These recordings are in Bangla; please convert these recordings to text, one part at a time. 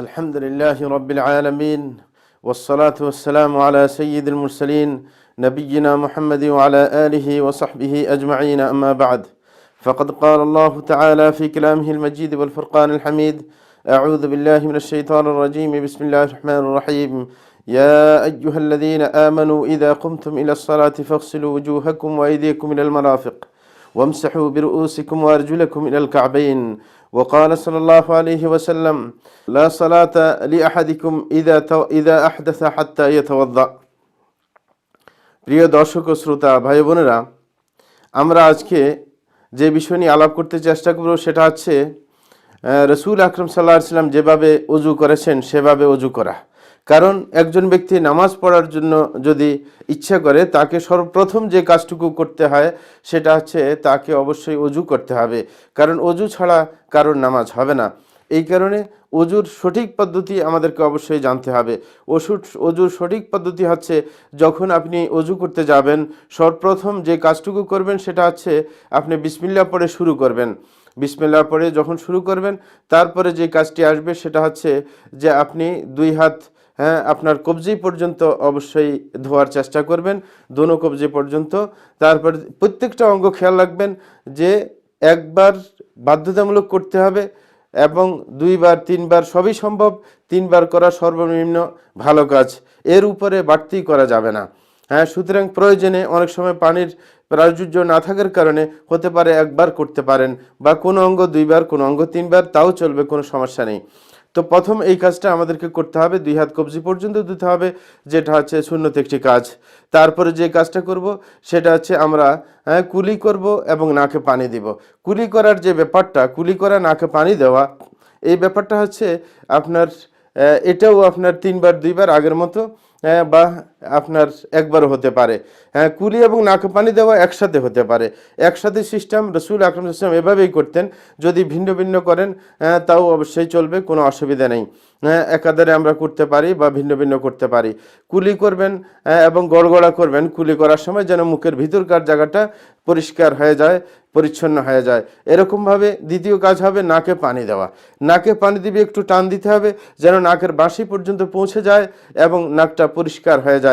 الحمد لله رب العالمين والصلاة والسلام على سيد المرسلين نبينا محمد وعلى آله وصحبه أجمعين أما بعد. فقد قال الله تعالى في كلامه المجيد والفرقان الحميد أعوذ بالله من الشيطان الرجيم بسم الله الرحمن الرحيم. يا أيها الذين آمنوا إذا قمتم إلى الصلاة فاغسلوا وجوهكم وأيديكم إلى المرافق وامسحوا برؤوسكم وأرجلكم إلى الكعبين. وقال صلى الله عليه وسلم لا صلاة لأحدكم إذا تو إذا أحدث حتى يتوضأ প্রিয় দর্শক ও শ্রোতা ভাই বোনেরা আমরা আজকে যে বিষয় নিয়ে আলাপ করতে চেষ্টা করব সেটা হচ্ছে আহ, রসুল আকরম সাল্লাহ সাল্লাম যেভাবে অজু করেছেন সেভাবে অজু করা কারণ একজন ব্যক্তি নামাজ পড়ার জন্য যদি ইচ্ছা করে, তাকে সর্বপ্রথম যে কাজটুকু করতে হয়, সেটা হচ্ছে তাকে অবশ্যই অজু করতে হবে। কারণ অজু ছাড়া কারোর নামাজ হবে না। এই কারণে অজুর সঠিক পদ্ধতি আমাদেরকে অবশ্যই জানতে হবে। ওষুধ অজুর সঠিক পদ্ধতি হচ্ছে যখন আপনি অজু করতে যাবেন, সর্বপ্রথম যে কাজটুকু করবেন, সেটা হচ্ছে আপনি বিসমিল্লা পরে শুরু করবেন। বিসমিল্লা পরে যখন শুরু করবেন, তারপরে যে কাজটি আসবে, সেটা হচ্ছে যে আপনি দুই হাত হ্যাঁ আপনার কবজি পর্যন্ত অবশ্যই ধোয়ার চেষ্টা করবেন, দোনো কবজি পর্যন্ত। তারপর প্রত্যেকটা অঙ্গ খেয়াল রাখবেন যে একবার বাধ্যতামূলক করতে হবে এবং দুইবার, তিনবার সবই সম্ভব, তিনবার করা সর্বনিম্ন ভালো কাজ। এর উপরে বাড়তি করা যাবে না। হ্যাঁ সুতরাং প্রয়োজনে অনেক সময় পানির প্রাচুর্য না থাকার কারণে হতে পারে একবার করতে পারেন বা কোনো অঙ্গ দুইবার, কোনো অঙ্গ তিনবার, তাও চলবে, কোনো সমস্যা নেই। তো প্রথম এই কাজটা আমাদেরকে করতে হবে দুই হাত কবজি পর্যন্ত দিতে হবে যেটা হচ্ছে শূন্যতে একটি কাজ। তারপরে যে কাজটা করব সেটা হচ্ছে আমরা হ্যাঁ, কুলি করব এবং নাকে পানি দিব। কুলি করার যে ব্যাপারটা কুলি করা নাকে পানি দেওয়া এই ব্যাপারটা হচ্ছে আপনার এটাও আপনার তিনবার দুইবার আগের মতো হ্যাঁ, বা আপনার একবারও হতে পারে। হ্যাঁ কুলি এবং নাকে পানি দেওয়া একসাথে হতে পারে। একসাথে সিস্টেম রসুল আকরম ইসলাম এভাবেই করতেন যদি ভিন্ন ভিন্ন করেন হ্যাঁ, তাও অবশ্যই চলবে কোনো অসুবিধা নেই। হ্যাঁ একাধারে আমরা করতে পারি বা ভিন্ন ভিন্ন করতে পারি। কুলি করবেন হ্যাঁ, এবং গড়গড়া করবেন কুলি করার সময় যেন মুখের ভিতরকার জায়গাটা পরিষ্কার হয়ে যায় পরিচ্ছন্ন হয়ে যায়। এরকমভাবে দ্বিতীয় কাজ হবে নাকে পানি দেওয়া। নাকে পানি দিবে একটু টান দিতে হবে যেন নাকের বাঁশি পর্যন্ত পৌঁছে যায় এবং নাকটা পরিষ্কার হয়ে যায়।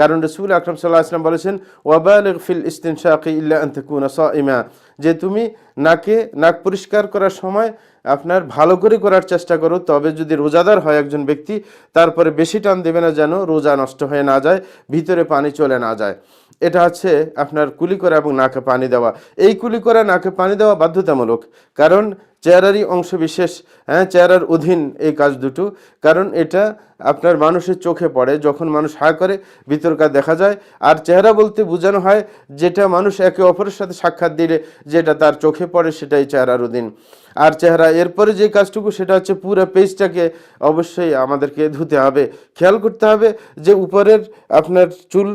কারণ রসুল আকরম সাল্লাহ আসলাম বলেছেন ওয়াবাল ফিল ইস্তিনশাকি ইল্লা আন্তাকুনা যে তুমি নাকে নাক পরিষ্কার করার সময় আপনার ভালো করে করার চেষ্টা করো, তবে যদি রোজাদার হয় একজন ব্যক্তি, তারপরে বেশি টান দেবে না যেন রোজা নষ্ট হয়ে না যায়, ভিতরে পানি চলে না যায়। এটা হচ্ছে আপনার কুলি করা এবং নাকে পানি দেওয়া। এই কুলি করা নাকে পানি দেওয়া বাধ্যতামূলক। কারণ চেহারারই অংশ বিশেষ হ্যাঁ চেহারার অধীন এই কাজ দুটো। কারণ এটা আপনার মানুষের চোখে পড়ে, যখন মানুষ হা করে, ভিতরকার দেখা যায়। আর চেহারা বলতে বোঝানো হয় যেটা মানুষ একে অপরের সাথে সাক্ষাৎ দিলে, যেটা তার চোখে পড়ে, সেটাই চেহারার অধীন। আর চেহারা, এরপরে যে কাজটুকু, সেটা হচ্ছে পুরো পেজটাকে অবশ্যই আমাদেরকে ধুতে হবে। খেয়াল করতে হবে যে উপরের আপনার চুল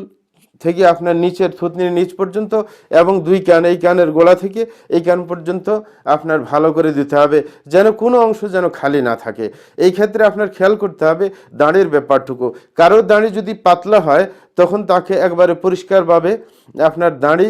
থেকে আপনার নিচের থুতনির নিচ পর্যন্ত এবং দুই কান, এই কানের গোলা থেকে এই কান পর্যন্ত আপনার ভালো করে দিতে হবে, যেন কোনো অংশ যেন খালি না থাকে। এই ক্ষেত্রে আপনার খেয়াল করতে হবে দাঁড়ির ব্যাপারটুকু। কারোর দাঁড়ি যদি পাতলা হয়, তখন তাকে একবারে পরিষ্কারভাবে আপনার দাঁড়ি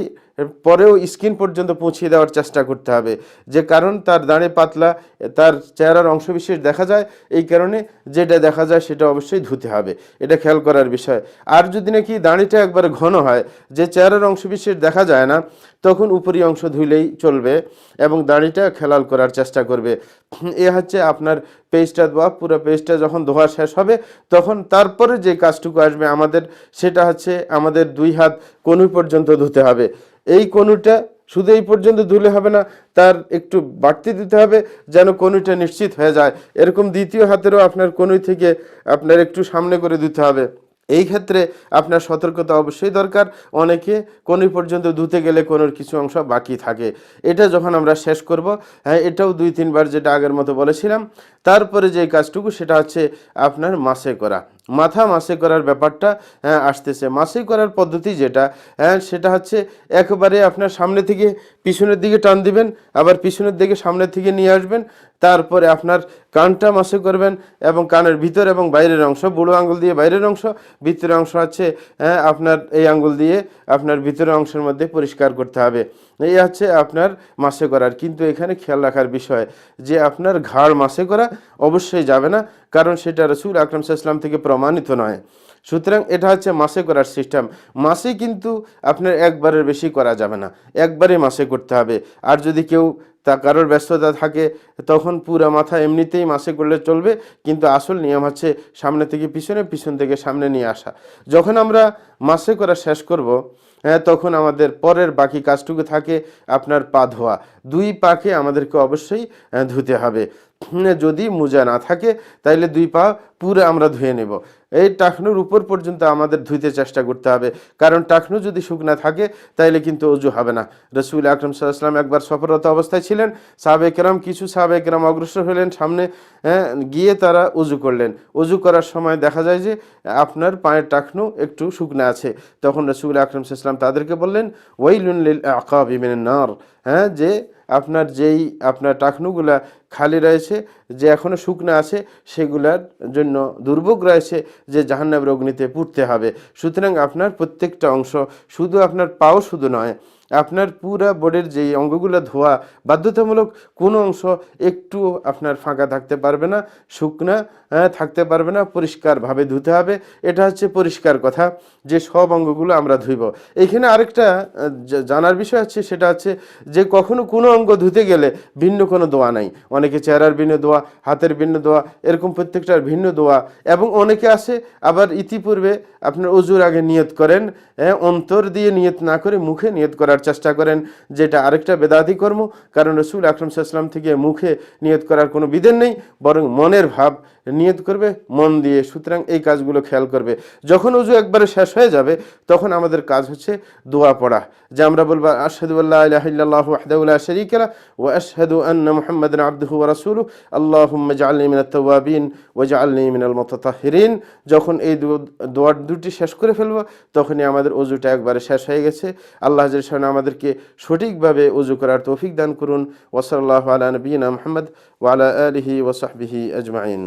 পরেও স্কিন পর্যন্ত পৌঁছিয়ে দেওয়ার চেষ্টা করতে হবে। যে কারণ তার দাঁড়ে পাতলা, তার চেহারার অংশবিশেষ দেখা যায়, এই কারণে যেটা দেখা যায় সেটা অবশ্যই ধুতে হবে। এটা খেয়াল করার বিষয়। আর যদি নাকি দাঁড়িটা একবার ঘন হয়, যে চেহারার অংশবিশেষ দেখা যায় না, তখন উপরি অংশ ধুইলেই চলবে এবং দাঁড়িটা খেলাল করার চেষ্টা করবে। এ হচ্ছে আপনার পেজটা ধোয়া পুরো পেজটা যখন ধোয়া শেষ হবে, তখন তারপরে যে কাজটুকু আসবে আমাদের, সেটা হচ্ছে আমাদের দুই হাত কনুই পর্যন্ত ধুতে হবে। এই কনুটা শুধু এই পর্যন্ত ধুলে হবে না, তার একটু বাড়তি দিতে হবে যেন কনুইটা নিশ্চিত হয়ে যায়। এরকম দ্বিতীয় হাতেরও আপনার কনুই থেকে আপনার একটু সামনে করে দিতে হবে। এই ক্ষেত্রে আপনার সতর্কতা অবশ্যই দরকার। অনেকে কোনি পর্যন্ত ধুতে গেলে কোনোর কিছু অংশ বাকি থাকে। এটা যখন আমরা শেষ করব হ্যাঁ এটাও দুই তিনবার যেটা আগের মতো বলেছিলাম, তারপরে যে কাজটুকু সেটা হচ্ছে আপনার মাসে করা। মাথা মাসে করার ব্যাপারটা হ্যাঁ, আসতেছে। মাসে করার পদ্ধতি যেটা হ্যাঁ সেটা হচ্ছে একেবারে আপনার সামনে থেকে পিছনের দিকে টান দিবেন আবার পিছনের দিকে সামনে থেকে নিয়ে আসবেন তারপরে আপনার কানটা মাসে করবেন এবং কানের ভিতর এবং বাইরের অংশ বুড়ো আঙ্গুল দিয়ে বাইরের অংশ ভিতরের অংশ আছে হ্যাঁ আপনার এই আঙ্গুল দিয়ে আপনার ভিতরের অংশের মধ্যে পরিষ্কার করতে হবে। এই হচ্ছে আপনার মাসে করার। কিন্তু এখানে খেয়াল রাখার বিষয় যে আপনার ঘাড় মাসে করা অবশ্যই যাবে না। কারণ সেটা রসুল আকরম সাল্লাম থেকে প্রমাণিত নয়। সুতরাং এটা হচ্ছে মাসে করার সিস্টেম। মাসে কিন্তু আপনার একবারের বেশি করা যাবে না। একবারে মাসে করতে হবে। আর যদি কেউ তা কারোর ব্যস্ততা থাকে, তখন পুরা মাথা এমনিতেই মাসে করলে চলবে। কিন্তু আসল নিয়ম হচ্ছে সামনে থেকে পিছনে, পিছন থেকে সামনে নিয়ে আসা। যখন আমরা মাসে করা শেষ করব তখন আমাদের পরের বাকি কাজটুকু থাকে আপনার পা ধোয়া। দুই পাকে আমাদেরকে অবশ্যই ধুতে হবে। যদি মোজা না থাকে, তাইলে দুই পা পুরো আমরা ধুয়ে নেব। এই টাকনুর উপর পর্যন্ত আমাদের ধুইতে চেষ্টা করতে হবে। কারণ টাকনু যদি শুকনা থাকে তাইলে কিন্তু অজু হবে না। রসুল আকরম সাল্লাম একবার সফররত অবস্থায় ছিলেন। সাহাবে কেরাম কিছু সাহাবে কেরাম অগ্রসর হলেন সামনে হ্যাঁ, গিয়ে তারা অজু করলেন। অজু করার সময় দেখা যায় যে আপনার পায়ের টাকনু একটু শুকনা আছে। তখন রসুল আকরম সাল্লাম তাদেরকে বললেন ওয়াইলুন লিল নার হ্যাঁ যে আপনার যেই, আপনার টাকনুগুলা খালি রয়েছে, যে এখনও শুকনো আছে, সেগুলার জন্য দুর্ভোগ রয়েছে যে জাহান্নাবের অগ্নিতে পুড়তে হবে। সুতরাং আপনার প্রত্যেকটা অংশ শুধু আপনার পাও শুধু নয় আপনার পুরা বডির যেই অঙ্গগুলো ধোয়া বাধ্যতামূলক কোনো অংশ একটু আপনার ফাঁকা থাকতে পারবে না শুকনা থাকতে পারবে না পরিষ্কারভাবে ধুতে হবে। এটা হচ্ছে পরিষ্কার কথা যে সব অঙ্গগুলো আমরা ধুইব। এইখানে আরেকটা জানার বিষয় আছে সেটা হচ্ছে যে কখনো কোনো অঙ্গ ধুতে গেলে ভিন্ন কোনো দোয়া নাই। অনেকে চেহারার ভিন্ন দোয়া হাতের ভিন্ন দোয়া এরকম প্রত্যেকটার ভিন্ন দোয়া এবং অনেকে আছে আবার ইতিপূর্বে আপনার অজুর আগে নিয়ত করেন হ্যাঁ, অন্তর দিয়ে নিয়ত না করে মুখে নিয়ত করার চেষ্টা করেন, যেটা আরেকটা বেদাধি কর্ম। কারণ রসুল আকরম সাল্লাম থেকে মুখে নিয়ত করার কোনো বিধান নেই, বরং মনের ভাব নিয়ত করবে, মন দিয়ে। সুতরাং এই কাজগুলো খেয়াল করবে। যখন উজু একবারে শেষ হয়ে যাবে, তখন আমাদের কাজ হচ্ছে দোয়া পড়া, যে আমরা বলব, আশহাদু আল্লাহ ইলাহা ইল্লাল্লাহু ওয়াহদাহু লা শারীকা লাহ ওয়া আশহাদু আন্না মুহাম্মাদান আবদুহু ওয়া রাসূলুহু। আল্লাহুম্মা জাআলনি মিনাত তাওয়াবিন ওয়া জাআলনি মিনাল যখন এই দোয়া দুটি শেষ করে ফেলব, তখনই আমাদের অজুটা একবারে শেষ হয়ে গেছে। আল্লাহ জাল্লাহু আমাদেরকে সঠিকভাবে অজু করার তৌফিক দান করুন। ওয়া সাল্লাল্লাহু আলা নবিয়িনা মুহাম্মদ ওয়া আলা আলিহি ওয়া সাহবিহি আজমাইন।